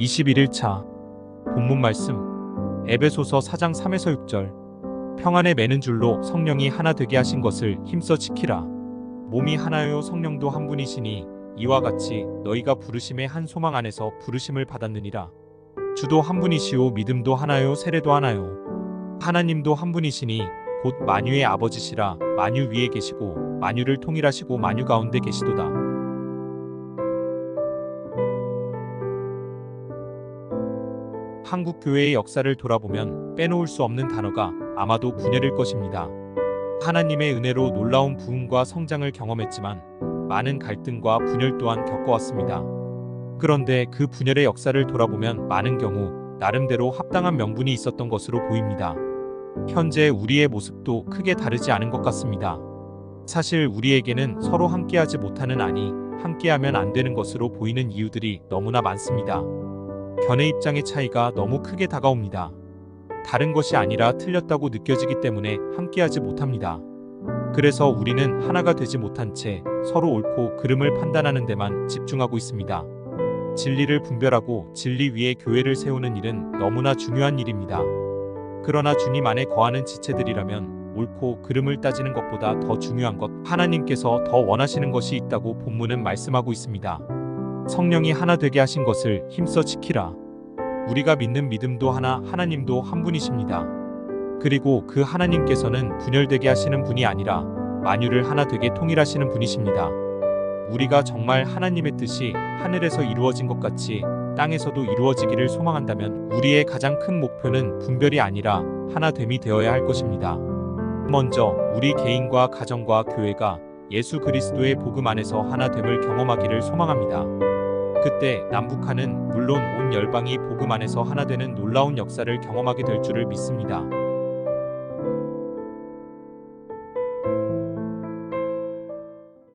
21일 차 본문 말씀 에베소서 4장 3에서 6절. 평안에 매는 줄로 성령이 하나 되게 하신 것을 힘써 지키라. 몸이 하나요 성령도 한 분이시니 이와 같이 너희가 부르심의 한 소망 안에서 부르심을 받았느니라. 주도 한 분이시요 믿음도 하나요 세례도 하나요. 하나님도 한 분이시니 곧 만유의 아버지시라 만유 위에 계시고 만유를 통일하시고 만유 가운데 계시도다 한국 교회의 역사를 돌아보면 빼놓을 수 없는 단어가 아마도 분열일 것입니다. 하나님의 은혜로 놀라운 부흥과 성장을 경험했지만 많은 갈등과 분열 또한 겪어왔습니다. 그런데 그 분열의 역사를 돌아보면 많은 경우 나름대로 합당한 명분이 있었던 것으로 보입니다. 현재 우리의 모습도 크게 다르지 않은 것 같습니다. 사실 우리에게는 서로 함께하지 못하는 아니 함께하면 안 되는 것으로 보이는 이유들이 너무나 많습니다. 견해 입장의 차이가 너무 크게 다가옵니다. 다른 것이 아니라 틀렸다고 느껴지기 때문에 함께하지 못합니다. 그래서 우리는 하나가 되지 못한 채 서로 옳고 그름을 판단하는 데만 집중하고 있습니다. 진리를 분별하고 진리 위에 교회를 세우는 일은 너무나 중요한 일입니다. 그러나 주님 안에 거하는 지체들이라면 옳고 그름을 따지는 것보다 더 중요한 것 하나님께서 더 원하시는 것이 있다고 본문은 말씀하고 있습니다. 성령이 하나 되게 하신 것을 힘써 지키라. 우리가 믿는 믿음도 하나, 하나님도 한 분이십니다. 그리고 그 하나님께서는 분열되게 하시는 분이 아니라 만유를 하나 되게 통일하시는 분이십니다. 우리가 정말 하나님의 뜻이 하늘에서 이루어진 것 같이 땅에서도 이루어지기를 소망한다면 우리의 가장 큰 목표는 분별이 아니라 하나됨이 되어야 할 것입니다. 먼저 우리 개인과 가정과 교회가 예수 그리스도의 복음 안에서 하나됨을 경험하기를 소망합니다. 그때 남북한은 물론 온 열방이 복음 안에서 하나 되는 놀라운 역사를 경험하게 될 줄을 믿습니다.